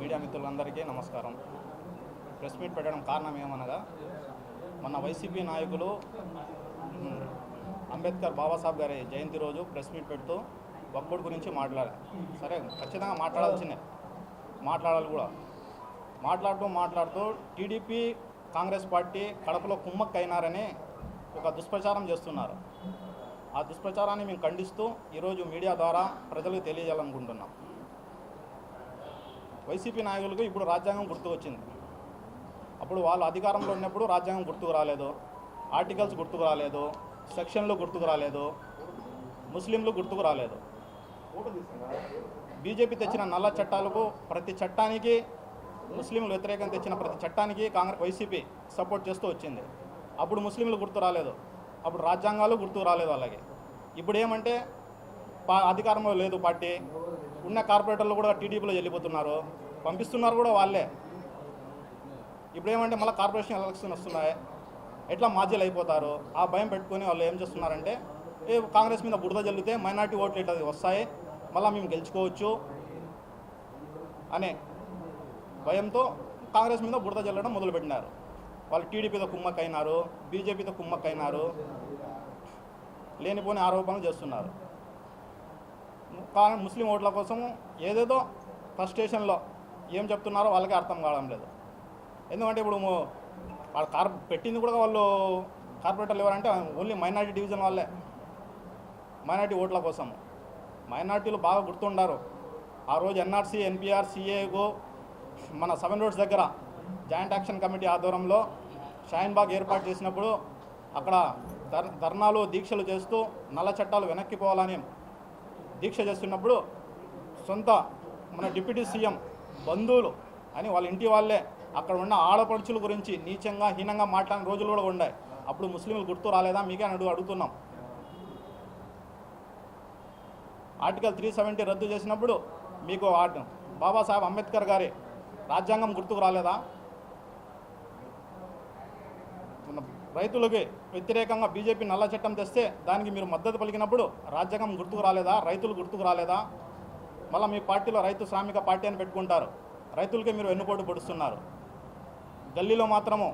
Media మిత్రులందరికీ నమస్కారం. Press meet పెట్టడం కారణం ఏమనగా మన వైసీపీ నాయకులు అంబేద్కర్ బాబాసాహెబ్ గారి జయంతి రోజు ప్రెస్ మీట్ పెడుతూ వక్బోర్డ్ గురించి మాట్లాడారు. సరే ఖచ్చితంగా మాట్లాడాల్సిందే. మాట్లాడాలి కూడా. మాట్లాడుతూ మాట్లాడుతూ టీడీపీ కాంగ్రెస్ పార్టీ కడపలో కుమ్మక్కైనారని ఒక దుష్ప్రచారం చేస్తున్నారు. ఆ దుష్ప్రచారాన్ని మేము ఖండిస్తూ ఈరోజు మీడియా ద్వారా ప్రజలకు తెలియజేయాలనుకుంటున్నాం. వైసీపీ నాయకులకు ఇప్పుడు రాజ్యాంగం గుర్తు వచ్చింది అప్పుడు వాళ్ళు అధికారంలో ఉన్నప్పుడు రాజ్యాంగం గుర్తుకు రాలేదు. ఆర్టికల్స్ గుర్తుకు రాలేదు. సెక్షన్లు గుర్తుకు రాలేదు. ముస్లింలు గుర్తుకు రాలేదు. బీజేపీ తెచ్చిన నల్ల చట్టాలకు ప్రతి చట్టానికి ముస్లింలు వ్యతిరేకంగా తెచ్చిన ప్రతి చట్టానికి కాంగ్రెస్ వైసీపీ సపోర్ట్ చేస్తూ వచ్చింది. అప్పుడు ముస్లింలు గుర్తు రాలేదు. అప్పుడు రాజ్యాంగాలు గుర్తుకు రాలేదు అలాగే. ఇప్పుడు ఏమంటే పా అధికారంలో లేదు పార్టీ. ఉన్న కార్పొరేటర్లు కూడా టీడీపీలో వెళ్ళిపోతున్నారు. పంపిస్తున్నారు కూడా వాళ్ళే. ఇప్పుడు ఏమంటే మళ్ళీ కార్పొరేషన్ ఎలక్షన్ వస్తున్నాయి. ఎట్లా మాజీలు అయిపోతారు ఆ భయం పెట్టుకొని వాళ్ళు ఏం చేస్తున్నారంటే కాంగ్రెస్ మీద బురద జల్లితే మైనార్టీ ఓట్లు ఇట్లా వస్తాయి మళ్ళీ మేము గెలుచుకోవచ్చు అనే భయంతో కాంగ్రెస్ మీద బురద జల్లడం మొదలుపెట్టినారు. వాళ్ళు టీడీపీతో కుమ్మక్కైనారు బీజేపీతో కుమ్మక్కైనారు లేనిపోని ఆరోపణలు చేస్తున్నారు. కానీ ముస్లిం ఓట్ల కోసం ఏదేదో ఫ్రస్ట్రేషన్లో ఏం చెప్తున్నారో వాళ్ళకే అర్థం కావడం లేదు. ఎందుకంటే ఇప్పుడు కార్ పెట్టింది కూడా వాళ్ళు కార్పొరేటర్లు ఎవరంటే ఓన్లీ మైనారిటీ డివిజన్ వాళ్ళే. మైనారిటీ ఓట్ల కోసం. మైనారిటీలు బాగా గుర్తుండారు. ఆ రోజు ఎన్ఆర్సీ ఎన్పిఆర్ సిఏగో మన సెవెన్ రోడ్స్ దగ్గర జాయింట్ యాక్షన్ కమిటీ ఆధ్వర్యంలో షాయిన్బాగ్ ఏర్పాటు చేసినప్పుడు అక్కడ ధర్ ధర్నాలు దీక్షలు చేస్తూ నల్ల చట్టాలు వెనక్కి పోవాలని దీక్ష చేస్తున్నప్పుడు సొంత మన డిప్యూటీ సీఎం బంధువులు అని వాళ్ళ ఇంటి వాళ్ళే అక్కడ ఉన్న ఆడపడుచుల గురించి నీచంగా హీనంగా మాట్లాడిన రోజులు కూడా ఉన్నాయి అప్పుడు ముస్లింలు గుర్తు రాలేదా? మీకే అని అడుగు అడుగుతున్నాం. ఆర్టికల్ త్రీ సెవెంటీ రద్దు చేసినప్పుడు మీకు బాబాసాహెబ్ అంబేద్కర్ గారి రాజ్యాంగం గుర్తుకు రాలేదా? రైతులకి వ్యతిరేకంగా బీజేపీ నల్ల చట్టం తెస్తే దానికి మీరు మద్దతు పలికినప్పుడు రాజ్యాంగం గుర్తుకు రాలేదా? రైతులు గుర్తుకు రాలేదా? మళ్ళీ మీ పార్టీలో రైతు శ్రామిక పార్టీ అని పెట్టుకుంటారు. రైతులకే మీరు వెన్నుపోటు పొడుస్తున్నారు. గల్లీలో మాత్రము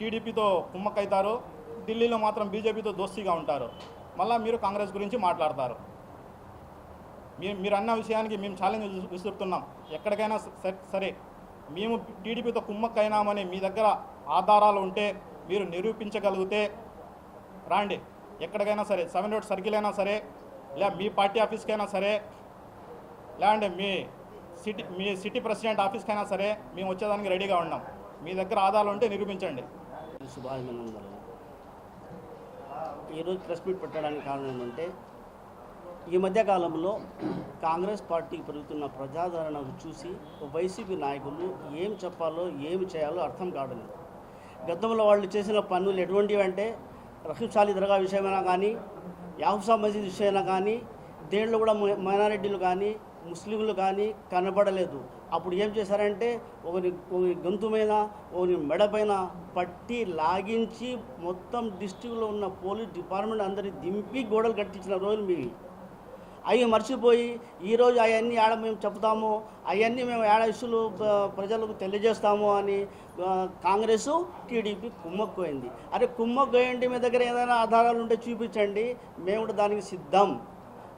టీడీపీతో కుమ్మక్కైతారు ఢిల్లీలో మాత్రం బీజేపీతో దోస్తీగా ఉంటారు. మళ్ళీ మీరు కాంగ్రెస్ గురించి మాట్లాడతారు. మీ మీరు అన్న విషయానికి మేము ఛాలెంజ్ విసురుతున్నాం. ఎక్కడికైనా సరే మేము టీడీపీతో కుమ్మక్కైనామని మీ దగ్గర ఆధారాలు ఉంటే మీరు నిరూపించగలిగితే రాండి. ఎక్కడికైనా సరే సెవెన్ రోడ్ సర్కిల్ అయినా సరే లే మీ పార్టీ ఆఫీస్కైనా సరే లేదంటే మీ సిటీ మీ సిటీ ప్రెసిడెంట్ ఆఫీస్కైనా సరే మేము వచ్చేదానికి రెడీగా ఉన్నాం. మీ దగ్గర ఆధారాలు ఉంటే నిరూపించండి. శుభాభినందనలు. ఈరోజు ప్రెస్ మీట్ పెట్టడానికి కారణం ఏంటంటే ఈ మధ్యకాలంలో కాంగ్రెస్ పార్టీకి పెరుగుతున్న ప్రజాదరణ చూసి వైసీపీ నాయకులు ఏం చెప్పాలో ఏమి చేయాలో అర్థం కావడం లేదు. గతంలో వాళ్ళు చేసిన పనులు ఎటువంటివి అంటే రహీబ్షాలి దర్గా విషయమైనా కానీ యాహుసా మసీద్ విషయమైనా కానీ దేంట్లో కూడా మైనారెడ్డిలు మైనారిటీలు కానీ ముస్లింలు కానీ కనబడలేదు. అప్పుడు ఏం చేశారంటే ఒకని ఒకరి గొంతు మీద ఒకని మెడ పైన పట్టి లాగించి మొత్తం డిస్టిక్లో ఉన్న పోలీస్ డిపార్ట్మెంట్ అందరి దింపి గోడలు కట్టించిన రోజులు మీవి. అవి మర్చిపోయి ఈరోజు అవన్నీ ఆడ మేము చెప్తాము అవన్నీ మేము ఆడ ఇష్యూలు ప్రజలకు తెలియజేస్తాము అని కాంగ్రెస్ టీడీపీ కుమ్మక్కుపోయింది అరే కుమ్మక్కోయండి మీ దగ్గర ఏదైనా ఆధారాలు ఉంటే చూపించండి మేము కూడా దానికి సిద్ధం.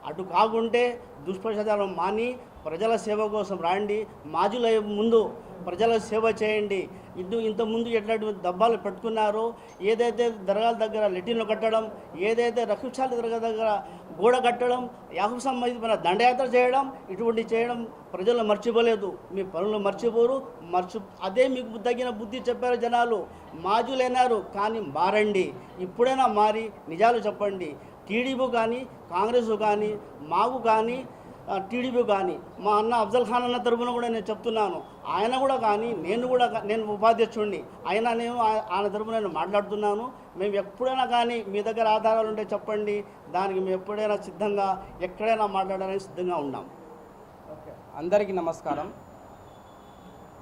అటు కాకుంటే దుష్ప్రచారం మాని ప్రజల సేవ కోసం రాండి. మాజుల ముందు ప్రజల సేవ చేయండి. ఇందు ఇంతకుముందు ఎట్లాంటి దబ్బాలు పెట్టుకున్నారో ఏదైతే దర్గాల దగ్గర లెటిన్లు కట్టడం ఏదైతే రక్షాల దర్గా దగ్గర గోడ కట్టడం యాహు సంబంధించిన దండయాత్ర చేయడం ఇటువంటి చేయడం ప్రజలు మర్చిపోలేదు. మీ పనులు మర్చిపోరు మర్చి అదే మీకు తగిన బుద్ధి చెప్పారు జనాలు. మాజులైనారు కానీ మారండి. ఇప్పుడైనా మారి నిజాలు చెప్పండి. టీడీపీ కానీ కాంగ్రెస్ కానీ మాకు కానీ టీడీపీ కానీ. మా అన్న అఫ్జల్ ఖాన్ అన్న తరఫున కూడా నేను చెప్తున్నాను. ఆయన కూడా కానీ నేను కూడా నేను ఉపాధ్యక్షుడిని ఆయన నేను ఆయన తరఫున నేను మాట్లాడుతున్నాను. మేము ఎప్పుడైనా కానీ మీ దగ్గర ఆధారాలు ఉంటే చెప్పండి. దానికి మేము ఎప్పుడైనా సిద్ధంగా ఎక్కడైనా మాట్లాడడానికి సిద్ధంగా ఉన్నాం. అందరికీ నమస్కారం.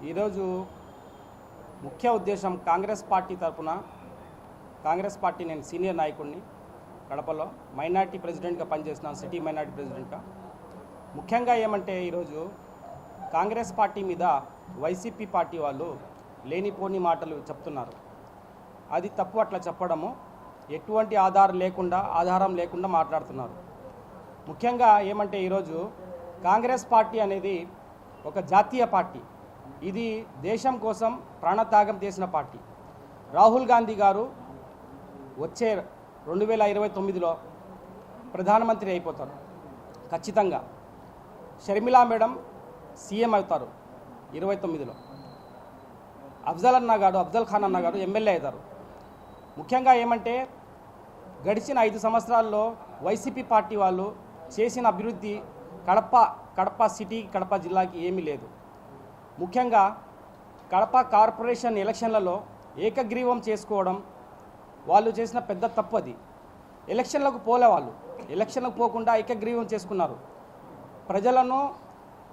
ఈరోజు ముఖ్య ఉద్దేశం కాంగ్రెస్ పార్టీ తరఫున కాంగ్రెస్ పార్టీ నేను సీనియర్ నాయకుడిని కడపలో మైనార్టీ ప్రెసిడెంట్గా పనిచేస్తున్నాను సిటీ మైనార్టీ ప్రెసిడెంట్గా. ముఖ్యంగా ఏమంటే ఈరోజు కాంగ్రెస్ పార్టీ మీద వైసీపీ పార్టీ వాళ్ళు లేనిపోని మాటలు చెప్తున్నారు. అది తప్పు అట్లా చెప్పడము ఎటువంటి ఆధారం లేకుండా ఆధారం లేకుండా మాట్లాడుతున్నారు. ముఖ్యంగా ఏమంటే ఈరోజు కాంగ్రెస్ పార్టీ అనేది ఒక జాతీయ పార్టీ. ఇది దేశం కోసం ప్రాణత్యాగం చేసిన పార్టీ. రాహుల్ గాంధీ గారు వచ్చే రెండు వేల ఇరవై తొమ్మిదిలో ప్రధానమంత్రి అయిపోతారు. ఖచ్చితంగా. షర్మిలా మేడం సీఎం అవుతారు ఇరవై తొమ్మిదిలో. అఫ్జల్ అన్న గారు అఫ్జల్ ఖాన్ అన్న గారు ఎమ్మెల్యే అవుతారు. ముఖ్యంగా ఏమంటే గడిచిన ఐదు సంవత్సరాల్లో వైసీపీ పార్టీ వాళ్ళు చేసిన అభివృద్ధి కడప కడప సిటీ కడప జిల్లాకి ఏమీ లేదు. ముఖ్యంగా కడప కార్పొరేషన్ ఎలక్షన్లలో ఏకగ్రీవం చేసుకోవడం వాళ్ళు చేసిన పెద్ద తప్పు అది. ఎలక్షన్లకు పోలే వాళ్ళు. ఎలక్షన్లకు పోకుండా ఏకగ్రీవం చేసుకున్నారు. ప్రజలను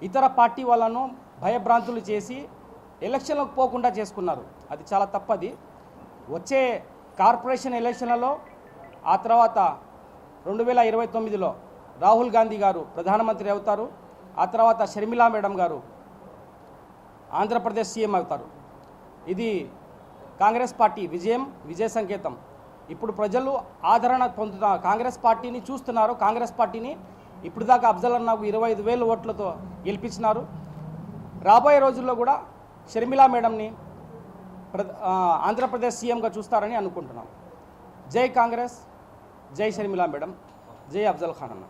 ఇతర పార్టీ వాళ్ళను భయభ్రాంతులు చేసి ఎలక్షన్లకు పోకుండా చేసుకున్నారు. అది చాలా తప్పది వచ్చే కార్పొరేషన్ ఎలక్షన్లలో ఆ తర్వాత రెండు వేల ఇరవై తొమ్మిదిలో రాహుల్ గాంధీ గారు ప్రధానమంత్రి అవుతారు. ఆ తర్వాత షర్మిలా మేడం గారు ఆంధ్రప్రదేశ్ సీఎం అవుతారు. ఇది కాంగ్రెస్ పార్టీ విజయం విజయ సంకేతం. ఇప్పుడు ప్రజలు ఆదరణ పొందుతున్న కాంగ్రెస్ పార్టీని చూస్తున్నారు. కాంగ్రెస్ పార్టీని ఇప్పుడు దాకా అఫ్జల్ అన్నకు ఇరవై ఐదు వేల ఓట్లతో గెలిపించినారు. రాబోయే రోజుల్లో కూడా షర్మిలా మేడంని ప్ర ఆంధ్రప్రదేశ్ సీఎంగా చూస్తారని అనుకుంటున్నాం. జై కాంగ్రెస్ జై షర్మిలా మేడం జై అఫ్జల్ ఖాన్ అన్న.